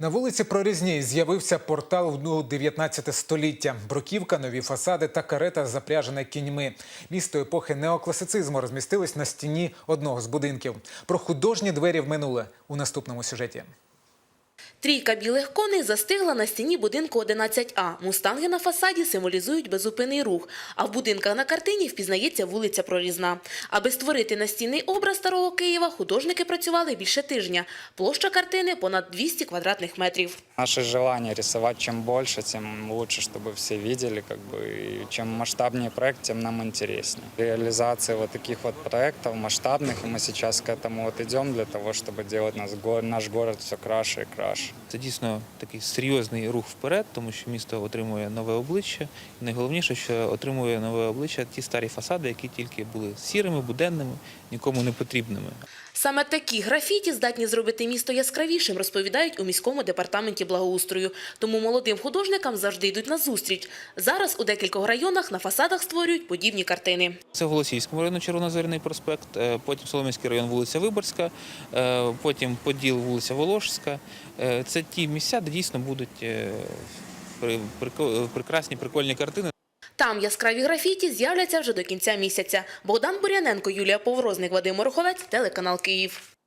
На вулиці Прорізній з'явився портал в 19 століття. Бруківка, нові фасади та карета запряжена кіньми. Місто епохи неокласицизму розмістилось на стіні одного з будинків. Про художні двері в минуле у наступному сюжеті. Трійка білих коней застигла на стіні будинку 11А. Мустанги на фасаді символізують безупинний рух, а в будинках на картині впізнається вулиця Прорізна. Аби створити настінний образ старого Києва, художники працювали більше тижня. Площа картини – понад 200 квадратних метрів. Наше желание рисовать чем больше, тем лучше, чтобы все видели, как бы, и чем масштабнее проект, тем нам интереснее. Реализация вот таких вот проектов масштабных, и мы сейчас к этому вот идем для того, чтобы делать нас, го- наш город все краше и краше. Це дійсно такий серйозний рух вперед, тому що місто отримує нове обличчя. І найголовніше, що отримує нове обличчя ті старі фасади, які тільки були сірими, буденними, нікому не потрібними. Саме такі графіті здатні зробити місто яскравішим, розповідають у міському департаменті благоустрою. Тому молодим художникам завжди йдуть на зустріч. Зараз у декількох районах на фасадах створюють подібні картини. Це в Голосіївському районі Червонозерний проспект, е, потім Солом'янський район, вулиця Виборська, е, потім Поділ, вулиця Волошська. Е, Це ті місця, де дійсно будуть прекрасні, прикольні картини. Там яскраві графіті з'являться вже до кінця місяця. Богдан Буряненко, Юлія Поврозник, Вадим Мороховець, телеканал Київ.